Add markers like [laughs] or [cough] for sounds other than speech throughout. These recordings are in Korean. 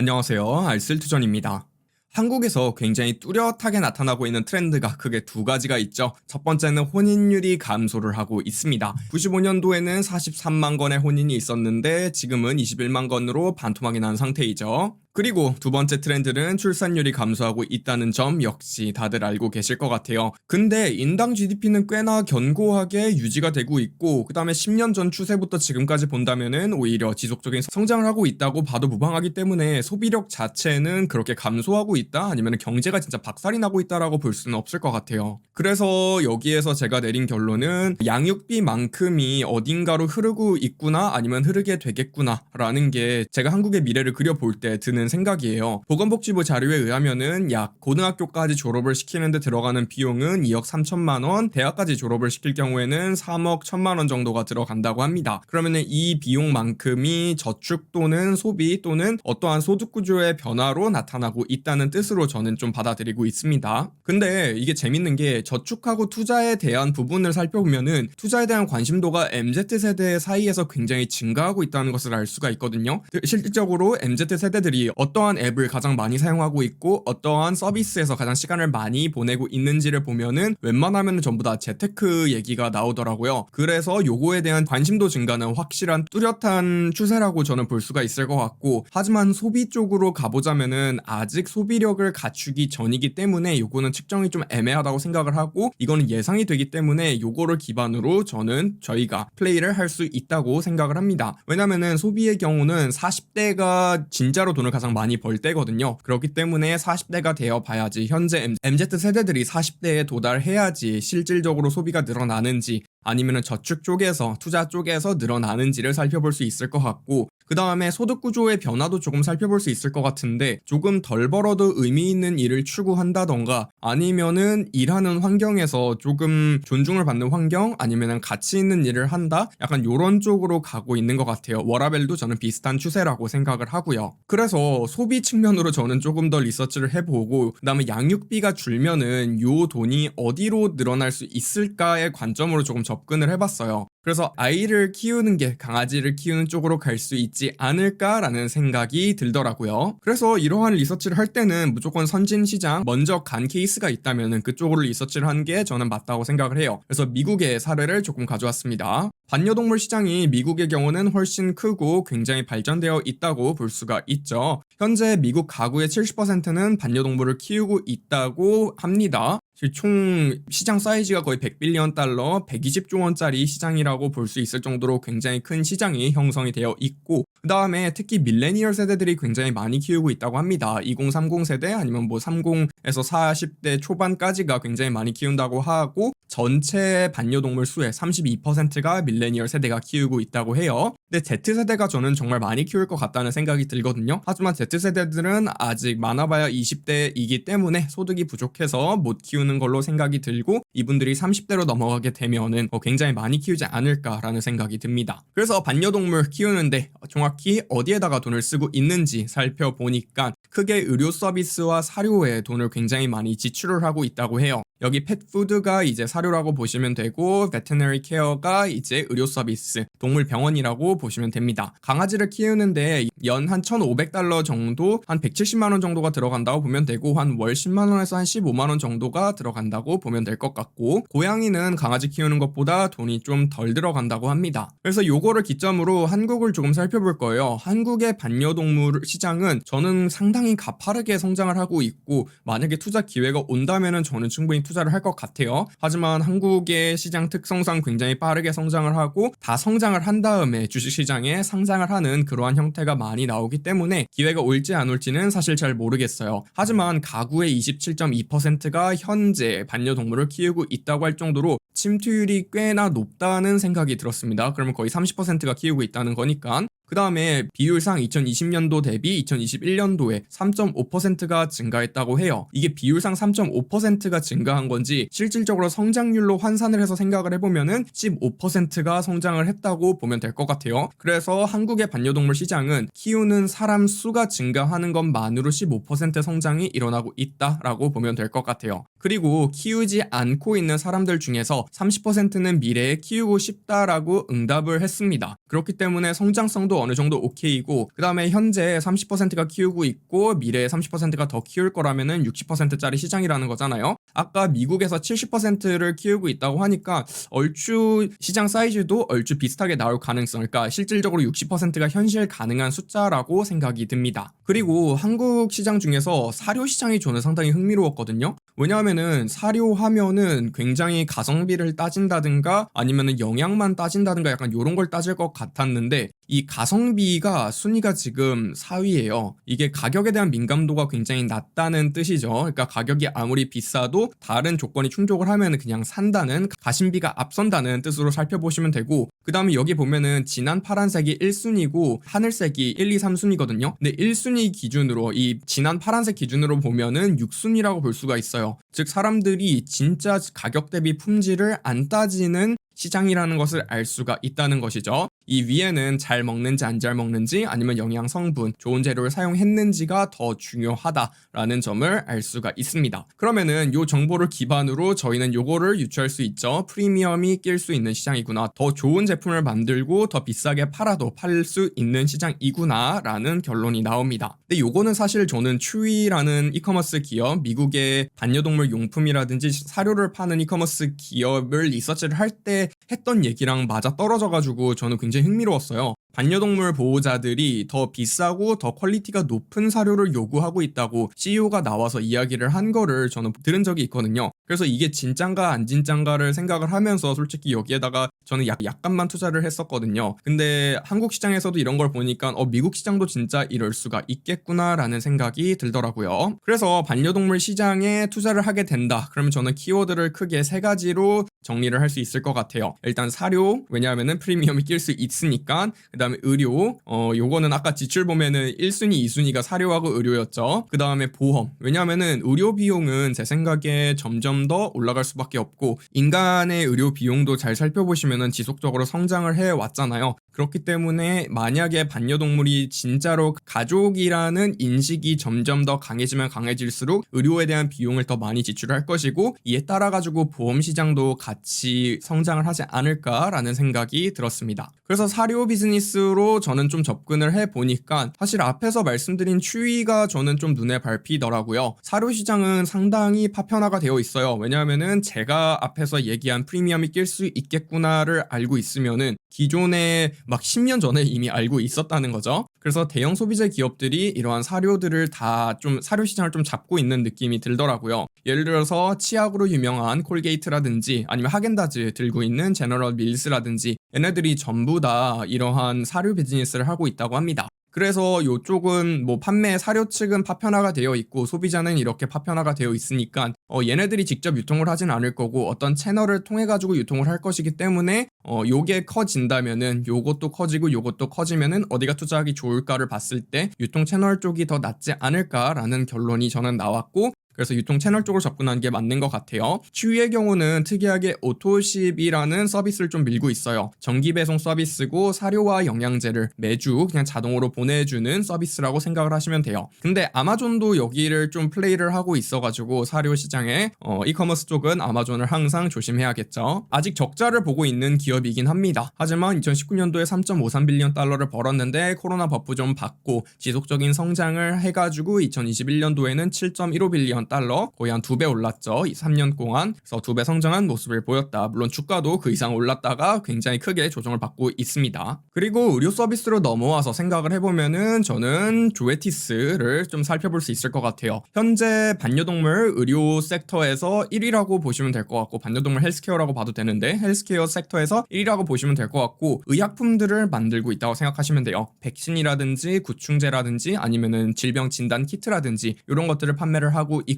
안녕하세요. 알쓸투전입니다. 한국에서 굉장히 뚜렷하게 나타나고 있는 트렌드가 크게 두 가지가 있죠. 첫 번째는 혼인율이 감소를 하고 있습니다. 95년도에는 43만 건의 혼인이 있었는데 지금은 21만 건으로 반토막이 난 상태이죠. 그리고 두 번째 트렌드는 출산율이 감소하고 있다는 점 역시 다들 알고 계실 것 같아요. 근데 인당 GDP는 꽤나 견고하게 유지가 되고 있고 그 다음에 10년 전 추세부터 지금까지 본다면은 오히려 지속적인 성장을 하고 있다고 봐도 무방하기 때문에 소비력 자체는 그렇게 감소하고 있다 아니면 경제가 진짜 박살이 나고 있다라고 볼 수는 없을 것 같아요. 그래서 여기에서 제가 내린 결론은 양육비만큼이 어딘가로 흐르고 있구나 아니면 흐르게 되겠구나라는 게 제가 한국의 미래를 그려볼 때 드는 생각이에요. 보건복지부 자료에 의하면은 약 고등학교까지 졸업을 시키는데 들어가는 비용은 2억 3천만 원, 대학까지 졸업을 시킬 경우에는 3억 1천만 원 정도가 들어간다고 합니다. 그러면은 이 비용만큼이 저축 또는 소비 또는 어떠한 소득 구조의 변화로 나타나고 있다는 뜻으로 저는 좀 받아들이고 있습니다. 근데 이게 재밌는 게 저축하고 투자에 대한 부분을 살펴보면은 투자에 대한 관심도가 MZ 세대 사이에서 굉장히 증가하고 있다는 것을 알 수가 있거든요. 실질적으로 MZ 세대들이 어떠한 앱을 가장 많이 사용하고 있고 어떠한 서비스에서 가장 시간을 많이 보내고 있는지를 보면은 웬만하면 전부 다 재테크 얘기가 나오더라고요. 그래서 요거에 대한 관심도 증가는 확실한 뚜렷한 추세라고 저는 볼 수가 있을 것 같고 하지만 소비 쪽으로 가보자면은 아직 소비력을 갖추기 전이기 때문에 요거는 측정이 좀 애매하다고 생각을 하고 이거는 예상이 되기 때문에 요거를 기반으로 저는 저희가 플레이를 할 수 있다고 생각을 합니다. 왜냐면은 소비의 경우는 40대가 진짜로 돈을 가장 많이 벌 때거든요. 그렇기 때문에 40대가 되어 봐야지 현재 MZ 세대들이 40대에 도달해야지 실질적으로 소비가 늘어나는지 아니면 저축 쪽에서 투자 쪽에서 늘어나는지를 살펴볼 수 있을 것 같고 그 다음에 소득 구조의 변화도 조금 살펴볼 수 있을 것 같은데 조금 덜 벌어도 의미 있는 일을 추구한다던가 아니면은 일하는 환경에서 조금 존중을 받는 환경 아니면은 가치 있는 일을 한다? 약간 요런 쪽으로 가고 있는 것 같아요. 워라벨도 저는 비슷한 추세라고 생각을 하고요. 그래서 소비 측면으로 저는 조금 더 리서치를 해보고 그 다음에 양육비가 줄면은 요 돈이 어디로 늘어날 수 있을까의 관점으로 조금 접근을 해봤어요 그래서 아이를 키우는 게 강아지를 키우는 쪽으로 갈 수 있지 않을까라는 생각이 들더라고요. 그래서 이러한 리서치를 할 때는 무조건 선진 시장 먼저 간 케이스가 있다면 그쪽으로 리서치를 하는 게 저는 맞다고 생각을 해요. 그래서 미국의 사례를 조금 가져왔습니다. 반려동물 시장이 미국의 경우는 훨씬 크고 굉장히 발전되어 있다고 볼 수가 있죠. 현재 미국 가구의 70%는 반려동물을 키우고 있다고 합니다. 총 시장 사이즈가 거의 100빌리언 달러, 120조 원짜리 시장이라고 볼 수 있을 정도로 굉장히 큰 시장이 형성이 되어 있고 그 다음에 특히 밀레니얼 세대들이 굉장히 많이 키우고 있다고 합니다. 2030 세대 아니면 뭐 30에서 40대 초반까지가 굉장히 많이 키운다고 하고 전체 반려동물 수의 32%가 밀레니얼 세대가 키우고 있다고 해요. 근데 Z세대가 저는 정말 많이 키울 것 같다는 생각이 들거든요. 하지만 Z세대들은 아직 많아봐야 20대이기 때문에 소득이 부족해서 못 키우는 걸로 생각이 들고 이분들이 30대로 넘어가게 되면은 뭐 굉장히 많이 키우지 않을까라는 생각이 듭니다. 그래서 반려동물 키우는데 정 확히 어디에다가 돈을 쓰고 있는지 살펴보니까 크게 의료 서비스와 사료에 돈을 굉장히 많이 지출을 하고 있다고 해요. 여기 펫푸드가 이제 사료라고 보시면 되고 베테너리 케어가 이제 의료 서비스, 동물 병원이라고 보시면 됩니다. 강아지를 키우는데 연 한 1,500달러 정도, 한 170만 원 정도가 들어간다고 보면 되고 한 월 10만 원에서 한 15만 원 정도가 들어간다고 보면 될 것 같고 고양이는 강아지 키우는 것보다 돈이 좀 덜 들어간다고 합니다. 그래서 요거를 기점으로 한국을 조금 살펴볼 거예요. 한국의 반려동물 시장은 저는 상당히 가파르게 성장을 하고 있고 만약에 투자 기회가 온다면은 저는 충분히 투자를 할 것 같아요. 하지만 한국의 시장 특성상 굉장히 빠르게 성장을 하고 다 성장을 한 다음에 주식시장에 상장을 하는 그러한 형태가 많이 나오기 때문에 기회가 올지 안 올지는 사실 잘 모르겠어요. 하지만 가구의 27.2%가 현재 반려동물을 키우고 있다고 할 정도로 침투율이 꽤나 높다는 생각이 들었습니다. 그러면 거의 30%가 키우고 있다는 거니까 그 다음에 비율상 2020년도 대비 2021년도에 3.5%가 증가했다고 해요. 이게 비율상 3.5%가 증가한 건지 실질적으로 성장률로 환산을 해서 생각을 해보면은 15%가 성장을 했다고 보면 될 것 같아요. 그래서 한국의 반려동물 시장은 키우는 사람 수가 증가하는 것만으로 15% 성장이 일어나고 있다라고 보면 될 것 같아요. 그리고 키우지 않고 있는 사람들 중에서 30%는 미래에 키우고 싶다라고 응답을 했습니다. 그렇기 때문에 성장성도 어느 정도 오케이고 그 다음에 현재 30%가 키우고 있고 미래에 30%가 더 키울 거라면은 60%짜리 시장이라는 거잖아요. 아까 미국에서 70%를 키우고 있다고 하니까 얼추 시장 사이즈도 얼추 비슷하게 나올 가능성, 그러니까 실질적으로 60%가 현실 가능한 숫자라고 생각이 듭니다. 그리고 한국 시장 중에서 사료 시장이 저는 상당히 흥미로웠거든요. 왜냐하면은 사료 하면은 굉장히 가성비를 따진다든가 아니면은 영양만 따진다든가 약간 요런 걸 따질 것 같았는데 이 가성비가 순위가 지금 4위예요. 이게 가격에 대한 민감도가 굉장히 낮다는 뜻이죠. 그러니까 가격이 아무리 비싸도 다른 조건이 충족을 하면 그냥 산다는 가심비가 앞선다는 뜻으로 살펴보시면 되고 그 다음에 여기 보면은 진한 파란색이 1순위고 하늘색이 1, 2, 3순위거든요. 근데 1순위 기준으로 이 진한 파란색 기준으로 보면은 6순위라고 볼 수가 있어요. 즉 사람들이 진짜 가격 대비 품질을 안 따지는 시장이라는 것을 알 수가 있다는 것이죠. 이 위에는 잘 먹는지 안 잘 먹는지 아니면 영양 성분, 좋은 재료를 사용했는지가 더 중요하다라는 점을 알 수가 있습니다. 그러면은 요 정보를 기반으로 저희는 요거를 유추할 수 있죠. 프리미엄이 낄 수 있는 시장이구나. 더 좋은 제품을 만들고 더 비싸게 팔아도 팔 수 있는 시장이구나라는 결론이 나옵니다. 근데 요거는 사실 저는 추위라는 이커머스 기업, 미국의 반려동물 용품이라든지 사료를 파는 이커머스 기업을 리서치를 할 때 했던 얘기랑 맞아 떨어져 가지고 저는 굉장히 흥미로웠어요. 반려동물 보호자들이 더 비싸고 더 퀄리티가 높은 사료를 요구하고 있다고 CEO가 나와서 이야기를 한 거를 저는 들은 적이 있거든요. 그래서 이게 진짠가 안 진짠가를 생각을 하면서 솔직히 여기에다가 저는 약, 약간만 투자를 했었거든요. 근데 한국 시장에서도 이런 걸 보니까 어, 미국 시장도 진짜 이럴 수가 있겠구나라는 생각이 들더라고요. 그래서 반려동물 시장에 투자를 하게 된다. 그러면 저는 키워드를 크게 세 가지로 정리를 할 수 있을 것 같아요. 일단 사료, 왜냐하면은 프리미엄이 낄 수 있으니까. 그 다음에 의료, 어, 요거는 아까 지출 보면은 1순위, 2순위가 사료하고 의료였죠. 그 다음에 보험. 왜냐하면은 의료 비용은 제 생각에 점점 더 올라갈 수밖에 없고, 인간의 의료 비용도 잘 살펴보시면 은 지속적으로 성장을 해 왔잖아요. 그렇기 때문에 만약에 반려동물이 진짜로 가족이라는 인식이 점점 더 강해지면 강해질수록 의료에 대한 비용을 더 많이 지출할 것이고 이에 따라 가지고 보험 시장도 같이 성장을 하지 않을까라는 생각이 들었습니다. 그래서 사료 비즈니스로 저는 좀 접근을 해 보니까 사실 앞에서 말씀드린 추위가 저는 좀 눈에 밟히더라고요. 사료 시장은 상당히 파편화가 되어 있어요. 왜냐하면은 제가 앞에서 얘기한 프리미엄이 낄 수 있겠구나를 알고 있으면은 기존에 막 10년 전에 이미 알고 있었다는 거죠. 그래서 대형 소비재 기업들이 이러한 사료들을 다 좀 사료 시장을 좀 잡고 있는 느낌이 들더라고요. 예를 들어서 치약으로 유명한 콜게이트라든지 아니면 하겐다즈 들고 있는 제너럴 밀스라든지 얘네들이 전부 다 이러한 사료 비즈니스를 하고 있다고 합니다. 그래서 이쪽은 뭐 판매 사료 측은 파편화가 되어 있고 소비자는 이렇게 파편화가 되어 있으니까 어 얘네들이 직접 유통을 하진 않을 거고 어떤 채널을 통해 가지고 유통을 할 것이기 때문에 어 요게 커진다면은 요것도 커지고 요것도 커지면은 어디가 투자하기 좋을까를 봤을 때 유통 채널 쪽이 더 낫지 않을까라는 결론이 저는 나왔고 그래서 유통 채널 쪽으로 접근하는 게 맞는 것 같아요. 추위의 경우는 특이하게 오토십이라는 서비스를 좀 밀고 있어요. 정기 배송 서비스고 사료와 영양제를 매주 그냥 자동으로 보내주는 서비스라고 생각을 하시면 돼요. 근데 아마존도 여기를 좀 플레이를 하고 있어가지고 사료 시장에 어, 이커머스 쪽은 아마존을 항상 조심해야겠죠. 아직 적자를 보고 있는 기업이긴 합니다. 하지만 2019년도에 3.53빌리언 달러를 벌었는데 코로나 버프 좀 받고 지속적인 성장을 해가지고 2021년도에는 7.15빌리언 달러 거의 한 두 배 올랐죠. 이 3년 동안 그래서 두 배 성장한 모습을 보였다. 물론 주가도 그 이상 올랐다가 굉장히 크게 조정을 받고 있습니다. 그리고 의료 서비스로 넘어와서 생각을 해보면은 저는 조에티스를 좀 살펴볼 수 있을 것 같아요. 현재 반려동물 의료 섹터에서 1위라고 보시면 될 것 같고 반려동물 헬스케어라고 봐도 되는데 헬스케어 섹터에서 1위라고 보시면 될 것 같고 의약품들을 만들고 있다고 생각하시면 돼요. 백신이라든지 구충제라든지 아니면은 질병 진단 키트라든지 이런 것들을 판매를 하고 있고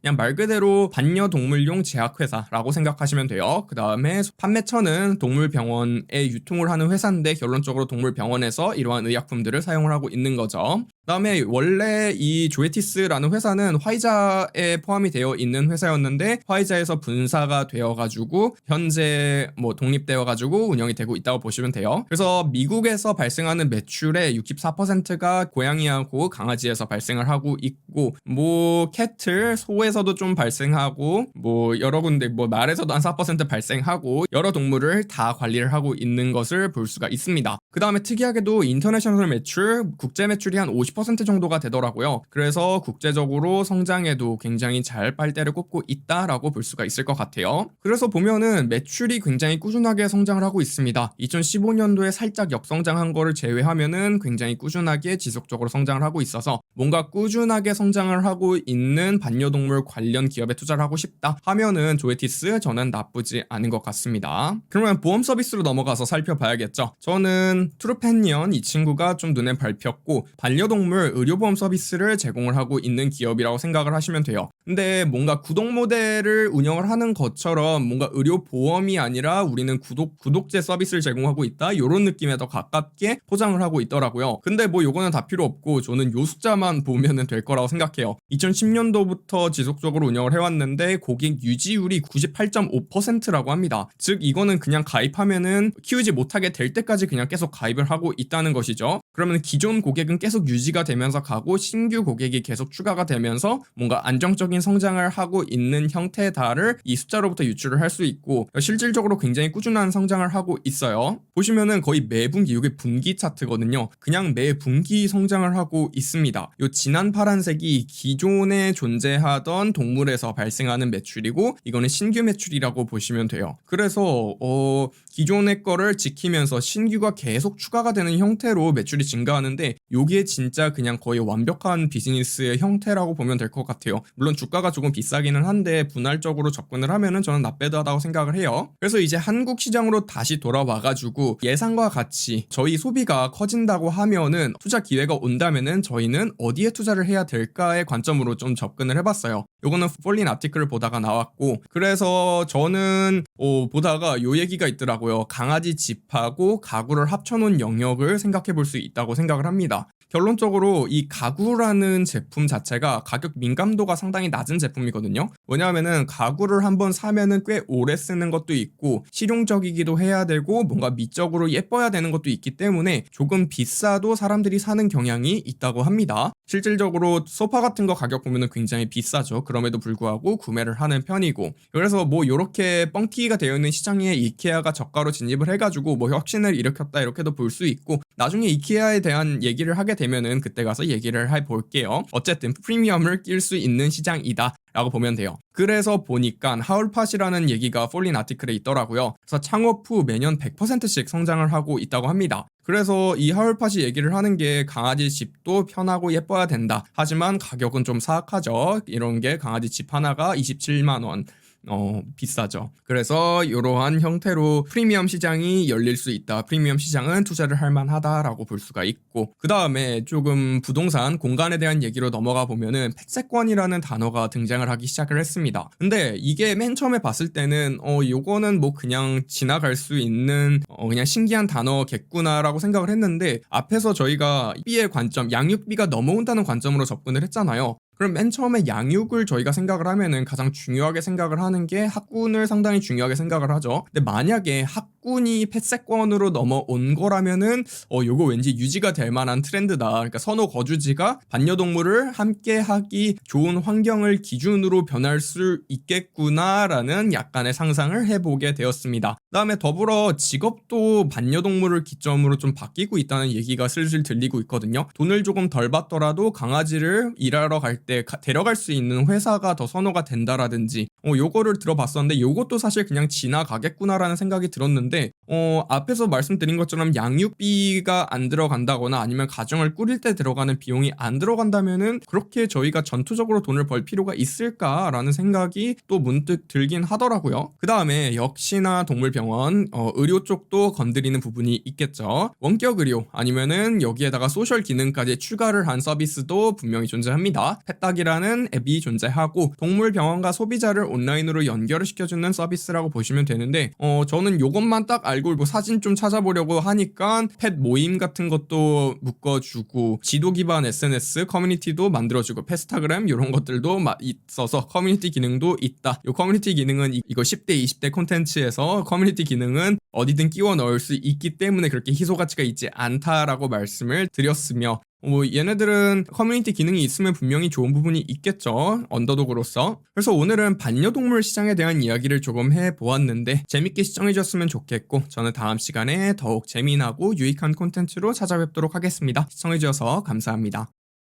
그냥 말 그대로 반려동물용 제약회사라고 생각하시면 돼요. 그 다음에 판매처는 동물병원에 유통을 하는 회사인데 결론적으로 동물병원에서 이러한 의약품들을 사용을 하고 있는 거죠. 그다음에 원래 이 조에티스라는 회사는 화이자에 포함이 되어 있는 회사였는데 화이자에서 분사가 되어가지고 현재 뭐 독립되어가지고 운영이 되고 있다고 보시면 돼요. 그래서 미국에서 발생하는 매출의 64%가 고양이하고 강아지에서 발생을 하고 있고 뭐 캐틀 소에서도 좀 발생하고 뭐 여러 군데 뭐 말에서도 한 4% 발생하고 여러 동물을 다 관리를 하고 있는 것을 볼 수가 있습니다. 그 다음에 특이하게도 인터내셔널 매출, 국제 매출이 한 50% 정도가 되더라고요. 그래서 국제적으로 성장에도 굉장히 잘 빨대를 꽂고 있다라고 볼 수가 있을 것 같아요. 그래서 보면은 매출이 굉장히 꾸준하게 성장을 하고 있습니다. 2015년도에 살짝 역성장한 거를 제외하면은 굉장히 꾸준하게 지속적으로 성장을 하고 있어서 뭔가 꾸준하게 성장을 하고 있는 반려동물 관련 기업에 투자를 하고 싶다 하면은 조에티스 저는 나쁘지 않은 것 같습니다. 그러면 보험 서비스로 넘어가서 살펴봐야겠죠. 저는 트루펜니언 이 친구가 좀 눈에 밟혔고 반려동물 의료보험 서비스를 제공을 하고 있는 기업이라고 생각을 하시면 돼요. 근데 뭔가 구독 모델을 운영을 하는 것처럼 뭔가 의료보험이 아니라 우리는 구독 구독제 서비스를 제공하고 있다 이런 느낌에 더 가깝게 포장을 하고 있더라고요. 근데 뭐 요거는 다 필요 없고 저는 요 숫자만 [laughs] 보면은 될 거라고 생각해요. 2010년도부터 지속적으로 운영을 해왔는데 고객 유지율이 98.5%라고 합니다. 즉 이거는 그냥 가입하면은 키우지 못하게 될 때까지 그냥 계속 가입을 하고 있다는 것이죠. 그러면 기존 고객은 계속 유지가 되면서 가고 신규 고객이 계속 추가가 되면서 뭔가 안정적인 성장을 하고 있는 형태다를 이 숫자로부터 유출을 할 수 있고 실질적으로 굉장히 꾸준한 성장을 하고 있어요. 보시면은 거의 매 분기 이게 분기 차트거든요. 그냥 매 분기 성장을 하고 있습니다. 요 진한 파란색이 기존에 존재하던 동물에서 발생하는 매출이고 이거는 신규 매출이라고 보시면 돼요. 그래서 어 기존의 거를 지키면서 신규가 계속 추가가 되는 형태로 매출이 증가하는데 요게 진짜 그냥 거의 완벽한 비즈니스의 형태라고 보면 될 것 같아요. 물론 주가가 조금 비싸기는 한데 분할적으로 접근을 하면은 저는 나빼드하다고 생각을 해요. 그래서 이제 한국 시장으로 다시 돌아와가지고 예상과 같이 저희 소비가 커진다고 하면은 투자 기회가 온다면은 저희는 어디에 투자를 해야 될까의 관점으로 좀 접근을 해봤어요. 요거는 폴린 아티클을 보다가 나왔고 그래서 저는 어, 보다가 요 얘기가 있더라고요. 강아지 집하고 가구를 합쳐 놓은 영역을 생각해 볼 수 있다고 생각을 합니다. 결론적으로 이 가구라는 제품 자체가 가격 민감도가 상당히 낮은 제품이거든요. 왜냐하면은 가구를 한번 사면은 꽤 오래 쓰는 것도 있고 실용적이기도 해야 되고 뭔가 미적으로 예뻐야 되는 것도 있기 때문에 조금 비싸도 사람들이 사는 경향이 있다고 합니다. 실질적으로 소파 같은 거 가격 보면은 굉장히 비싸죠. 그럼에도 불구하고 구매를 하는 편이고 그래서 뭐 요렇게 뻥튀기가 되어 있는 시장에 이케아가 저가로 진입을 해가지고 뭐 혁신을 일으켰다 이렇게도 볼 수 있고 나중에 이케아에 대한 얘기를 하게 되면은 그때 가서 얘기를 해 볼게요. 어쨌든 프리미엄을 낄 수 있는 시장이다. 라고 보면 돼요. 그래서 보니까 하울팟이라는 얘기가 폴린 아티클에 있더라고요. 그래서 창업 후 매년 100%씩 성장을 하고 있다고 합니다. 그래서 이 하울팟이 얘기를 하는 게 강아지 집도 편하고 예뻐야 된다. 하지만 가격은 좀 사악하죠. 이런 게 강아지 집 하나가 27만 원. 어, 비싸죠. 그래서 이러한 형태로 프리미엄 시장이 열릴 수 있다. 프리미엄 시장은 투자를 할 만하다라고 볼 수가 있고, 그 다음에 조금 부동산 공간에 대한 얘기로 넘어가 보면은 폐쇄권이라는 단어가 등장을 하기 시작을 했습니다. 근데 이게 맨 처음에 봤을 때는, 어, 요거는 뭐 그냥 지나갈 수 있는, 어, 그냥 신기한 단어겠구나라고 생각을 했는데, 앞에서 저희가 B의 관점, 양육비가 넘어온다는 관점으로 접근을 했잖아요. 그럼 맨 처음에 양육을 저희가 생각을 하면은 가장 중요하게 생각을 하는 게 학군을 상당히 중요하게 생각을 하죠. 근데 만약에 학 군이 폐쇄권으로 넘어온 거라면은 어 요거 왠지 유지가 될 만한 트렌드다. 그러니까 선호 거주지가 반려동물을 함께 하기 좋은 환경을 기준으로 변할 수 있겠구나라는 약간의 상상을 해보게 되었습니다. 그다음에 더불어 직업도 반려동물을 기점으로 좀 바뀌고 있다는 얘기가 슬슬 들리고 있거든요. 돈을 조금 덜 받더라도 강아지를 일하러 갈 때 데려갈 수 있는 회사가 더 선호가 된다라든지 어 요거를 들어봤었는데 요것도 사실 그냥 지나가겠구나라는 생각이 들었는데 어 앞에서 말씀드린 것처럼 양육비가 안 들어간다거나 아니면 가정을 꾸릴 때 들어가는 비용이 안 들어간다면은 그렇게 저희가 전투적으로 돈을 벌 필요가 있을까라는 생각이 또 문득 들긴 하더라고요. 그 다음에 역시나 동물병원 어, 의료 쪽도 건드리는 부분이 있겠죠. 원격 의료 아니면은 여기에다가 소셜 기능까지 추가를 한 서비스도 분명히 존재합니다. 펫닥이라는 앱이 존재하고 동물병원과 소비자를 온라인으로 연결을 시켜주는 서비스라고 보시면 되는데 어 저는 요것만 딱 알고 뭐 사진 좀 찾아보려고 하니까 펫 모임 같은 것도 묶어주고 지도 기반 SNS 커뮤니티도 만들어주고 페스타그램 이런 것들도 있어서 커뮤니티 기능도 있다. 요 커뮤니티 기능은 이, 이거 10대 20대 콘텐츠에서 커뮤니티 기능은 어디든 끼워 넣을 수 있기 때문에 그렇게 희소 가치가 있지 않다라고 말씀을 드렸으며 뭐 얘네들은 커뮤니티 기능이 있으면 분명히 좋은 부분이 있겠죠. 언더독으로서. 그래서 오늘은 반려동물 시장에 대한 이야기를 조금 해보았는데 재밌게 시청해주셨으면 좋겠고 저는 다음 시간에 더욱 재미나고 유익한 콘텐츠로 찾아뵙도록 하겠습니다. 시청해주셔서 감사합니다.